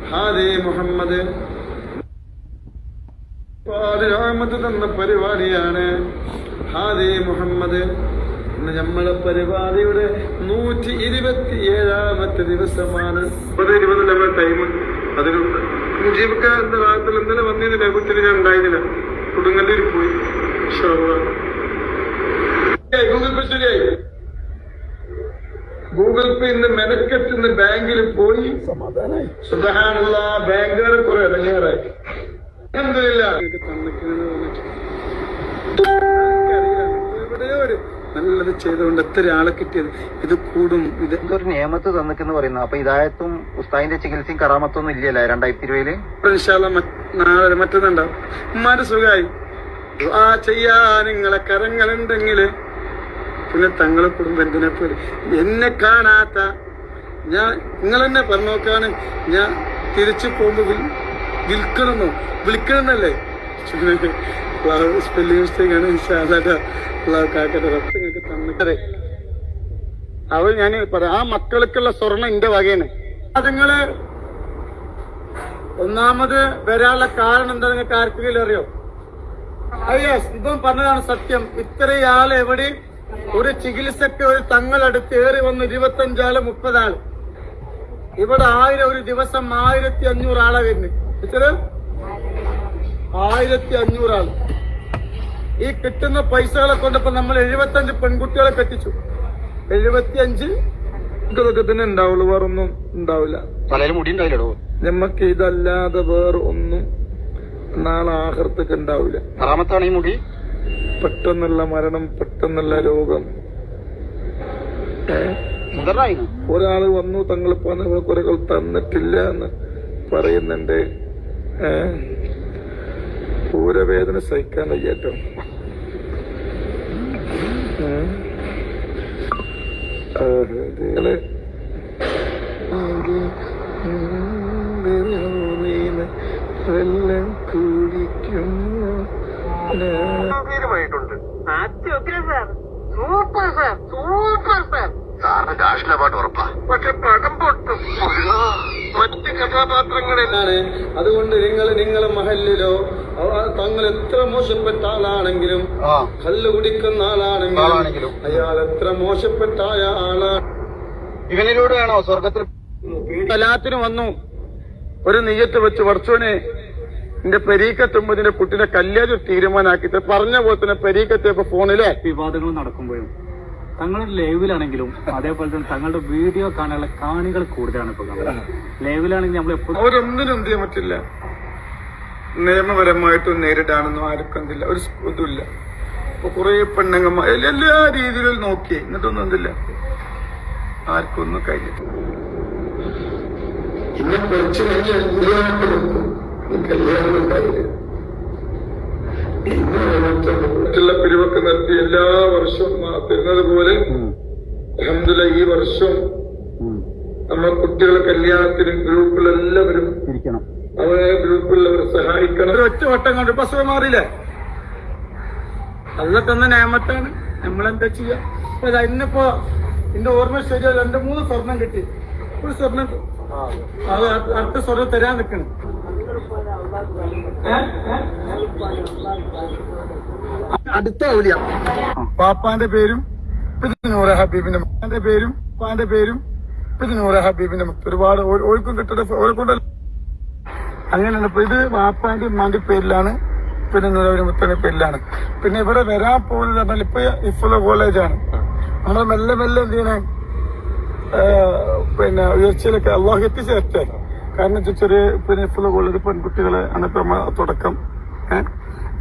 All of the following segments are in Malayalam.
ഹാദേ മുഹമ്മദ്. രാമത്ത് തന്ന പരിപാടിയാണ്. ഹാദേ മുഹമ്മദ്. നമ്മളെ പരിപാടിയുടെ നൂറ്റി ഇരുപത്തി ഏഴാമത്തെ ദിവസമാണ് ഇരുപത് നമ്മൾ ടൈം അതിലുണ്ട് മുജീബക്ക എന്ന ഭാഗത്തിൽ എന്തെങ്കിലും വന്നിരുന്നില്ല കുത്തിന് ഞാൻ ഉണ്ടായിരുന്നില്ല. കൊടുങ്ങല്ലൂർ പോയി. ഇൻഷാ ഇന്ന് ബാങ്കിൽ പോയി. സമാധാനായി. സുധാനുള്ള ബാങ്കുകാരെ കുറെ ഇടങ്ങേറായി. എവിടെയോ ഒരു നല്ലത് ചെയ്തുകൊണ്ട് എത്ര ആളെ കിട്ടിയത്? ഇത് കൂടും. ഇത് ഇതൊരു നിയമത്ത് തന്നിക്കെന്ന് പറയുന്നു. അപ്പൊ ഇതായത്തും ഉസ്താദിന്റെ ചികിത്സയും കറാമത്തൊന്നും ഇല്ലല്ലേ രണ്ടായിരത്തി ഇരുപതിൽ? നാളെ മറ്റന്നുണ്ടാവും. ഉമ്മാന്റെ സുഖമായി ആ ചെയ്യാ നിങ്ങളെ കരങ്ങളുണ്ടെങ്കിൽ പിന്നെ തങ്ങളെ കുടുംബം എന്തിനെ പോലെ എന്നെ കാണാത്ത ഞാൻ നിങ്ങൾ തന്നെ പറഞ്ഞോക്കാണ് ഞാൻ തിരിച്ചു പോകുമ്പോൾ വിൽ- വിൽക്കണമെന്നോ? വിളിക്കണമെന്നല്ലേ? സ്പെല്ലിംഗ് മിസ്റ്റേക്ക് കാക്കട്ടെ. അവ ഞാൻ പറയാം. ആ മക്കൾക്കുള്ള സ്വർണം എന്റെ വകയാണ്. അതുങ്ങൾ ഒന്നാമത് വരാനുള്ള കാരണം എന്താ നിങ്ങൾക്ക് ആർക്കെങ്കിലും അറിയോ? അറിയോ? ഇതും പറഞ്ഞതാണ് സത്യം. ഇത്രയാൾ എവിടെ ഒരു ചികിത്സക്ക് ഒരു തങ്ങളടുത്ത് ഏറി വന്ന് ഇരുപത്തഞ്ചാൾ മുപ്പതാൾ ഇവിടെ ആയിരം ഒരു ദിവസം ആയിരത്തി അഞ്ഞൂറ് ആളാ വരുന്നത് ആയിരത്തി അഞ്ഞൂറ് ആൾ ഈ കിട്ടുന്ന പൈസകളെ കൊണ്ടിപ്പോ നമ്മൾ എഴുപത്തഞ്ച് പെൺകുട്ടികളെ കെട്ടിച്ചു. എഴുപത്തിയഞ്ച് ഇതൊക്കെ തന്നെ ഉണ്ടാവുള്ളൂ വേറൊന്നും ഉണ്ടാവില്ല. മുടി നമുക്ക് ഇതല്ലാതെ വേറെ ഒന്നും നാളെ ആഹൃത്തൊക്കെ ഉണ്ടാവില്ല. ആറാമത്താണ് ഈ മുടി? പെട്ടെന്നുള്ള മരണം പെട്ടെന്നുള്ള രോഗം. ഏ? ഒരാൾ വന്നു തങ്ങൾ പറഞ്ഞ കുറകൾ തന്നിട്ടില്ല എന്ന് പറയുന്നുണ്ട്. ഏ? പൂരവേദന സഹിക്കാൻ വയ്യാട്ടോ. വെള്ളം കുടിക്കും സൂപ്പർ സാർ. Super sir. സാറിന് കാശിലപാട്ട് ഉറപ്പാ. പക്ഷെ പടം പൊട്ടും. മറ്റ് കഥാപാത്രങ്ങളെന്നാണ് അതുകൊണ്ട് നിങ്ങൾ നിങ്ങളെ മഹലിലോ തങ്ങൾ എത്ര മോശപ്പെട്ട ആളാണെങ്കിലും കല്ല് കുടിക്കുന്ന ആളാണെങ്കിലും ആളാണെങ്കിലും. അയാൾ എത്ര മോശപ്പെട്ട ആളാണ് ഇവനിലൂടെയാണോ സ്വർഗത്തിൽ എല്ലാത്തിനും വന്നു. ഒരു നെയ്യത്ത് വെച്ച് വർച്ചോനെ എന്റെ പെരീക്കത്തുമ്പോ ഇതിന്റെ കുട്ടിനെ കല്യാണം തീരുമാനാക്കിയിട്ട് പറഞ്ഞ പോലെ തന്നെ പെരീക്കെത്തിയപ്പോ ഫോണിലെ വിവാദങ്ങൾ നടക്കുമ്പോഴും തങ്ങൾ ലൈവിലാണെങ്കിലും അതേപോലെ തന്നെ തങ്ങളുടെ വീഡിയോ കാണാനുള്ള കാണികൾ കൂടുതലാണ് ഇപ്പൊ കാണുന്നത്. ലൈവിലാണെങ്കിൽ നമ്മൾ എപ്പോഴും അവരൊന്നിനും എന്ത് ചെയ്യാൻ പറ്റില്ല. നിയമപരമായിട്ടും നേരിടാനൊന്നും ആർക്കും എന്തില്ല ഒരു ഇതുമില്ല. ഇപ്പൊ കുറെ പെണ്ണുങ്ങന്മാർ എല്ലാ രീതിയിലും നോക്കി. എന്നിട്ടൊന്നും എന്തില്ല. ആർക്കും ഒന്നും കഴിഞ്ഞിട്ടില്ല. ഇന്ന് കുറച്ച് കല്യാണം ഉണ്ടായില്ല? മറ്റുള്ള പിരിവൊക്കെ നിർത്തി എല്ലാ വർഷവും തരുന്നത് പോലെ അഹമ്മദില്ല ഈ വർഷം നമ്മൾ കുട്ടികളെ കല്യാണത്തിനും ഗ്രൂപ്പിലെല്ലാവരും അവരെ ഗ്രൂപ്പിലുള്ളവരെ സഹായിക്കണം. ഒറ്റ വട്ടം കൊണ്ട് ബസ് മാറിയില്ലേ? അല്ല തന്ന നിയമത്താണ് നമ്മളെന്താ ചെയ്യാ? ഇന്നിപ്പോ എന്റെ ഓർമ്മ ശരിയാ രണ്ട് മൂന്ന് സ്വർണം കിട്ടി. ഒരു സ്വർണം അടുത്ത സ്വർണം തരാൻ നിൽക്കണം. അടുത്ത ഔലിയ. പാപ്പാന്റെ പേരും നൂറ ഹബീബിന്റെ പേരും പാന്റെ പേരും നൂറ ഹബീബിന്റെ ഒരുപാട് ഓർക്കും കിട്ടുന്ന ഓരെ കൊണ്ട് അങ്ങനെയാണ്. ഇപ്പൊ ഇത് വാപ്പാന്റെ ഉമ്മാന്റെ പേരിലാണ് പിന്നെ നിലവിലെ മുത്തന്റെ പേരിലാണ്. പിന്നെ ഇവിടെ വരാൻ പോകുന്നത് പറഞ്ഞാൽ ഇപ്പൊ ഇഫുല കോളേജാണ് നമ്മൾ മെല്ലെ മെല്ലെ എന്ത് ചെയ്യണേ? പിന്നെ ഉയർച്ചയിലൊക്കെ അള്ളാഹു എത്തിച്ചേർത്തേ കാരണം ചെറിയ പിന്നെ ഇഫുല കോളേജ് പെൺകുട്ടികളെ ആണ് തുടക്കം. ഏഹ്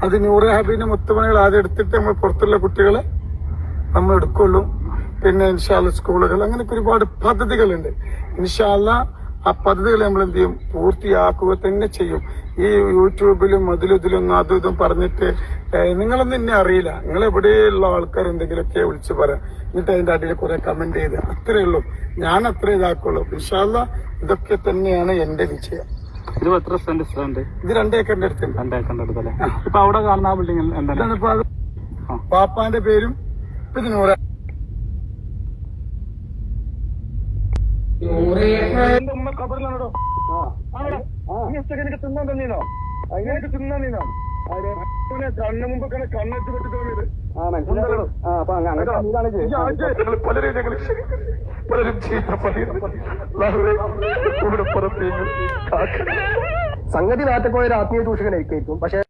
അത് നൂറ് ഹബീന്റെ മുത്തുമണികൾ ആദ്യം എടുത്തിട്ട് നമ്മൾ പുറത്തുള്ള കുട്ടികളെ നമ്മൾ എടുക്കുള്ളൂ. പിന്നെ ഇൻഷാല്ല സ്കൂളുകൾ. അങ്ങനെയൊക്കെ ഒരുപാട് പദ്ധതികളുണ്ട്. ഇൻഷാല്ല ആ പദ്ധതികൾ നമ്മൾ എന്ത് ചെയ്യും? പൂർത്തിയാക്കുക തന്നെ ചെയ്യും. ഈ യൂട്യൂബിലും അതിലും ഇതിലും അതും ഇതും പറഞ്ഞിട്ട് നിങ്ങളൊന്നും എന്നെ അറിയില്ല. നിങ്ങൾ എവിടെയുള്ള ആൾക്കാർ എന്തെങ്കിലുമൊക്കെ വിളിച്ച് പറയാം എന്നിട്ട് അതിന്റെ അടിയിൽ കുറെ കമന്റ് ചെയ്ത്. അത്രേ ഉള്ളൂ. ഞാൻ അത്ര ഇതാക്കുള്ളൂ. ഇൻഷാല്ല ഇതൊക്കെ തന്നെയാണ് എന്റെ വിജയം. ഇത് എത്ര സെന്റ് സ്ഥലമുണ്ട്? ഇത് രണ്ടേക്കറിന്റെ അടുത്തുണ്ട് രണ്ടേക്കറിന്റെ അടുത്തല്ലേ ഇപ്പൊ അവിടെ കാണുന്ന ആ ബിൽഡിംഗ് എന്താണ്? ഇതാണിപ്പോ അത് പാപ്പാന്റെ പേരും ഇത് നൂറ് എനിക്ക് തിന്നാൻ തന്നീനോ? അതിനെനിക്ക് തിന്നാൻ നീനോ കണ്ണു മുമ്പ് കണ്ണെത്തി വെച്ച് തോന്നിയത്. ഞങ്ങൾ പലരും ഞങ്ങൾ പലരും ചെയ്യുന്ന സംഗതി നാട്ടിൽ പോയ ഒരു ആത്മീയ ചൂഷകനായിരിക്കും പക്ഷെ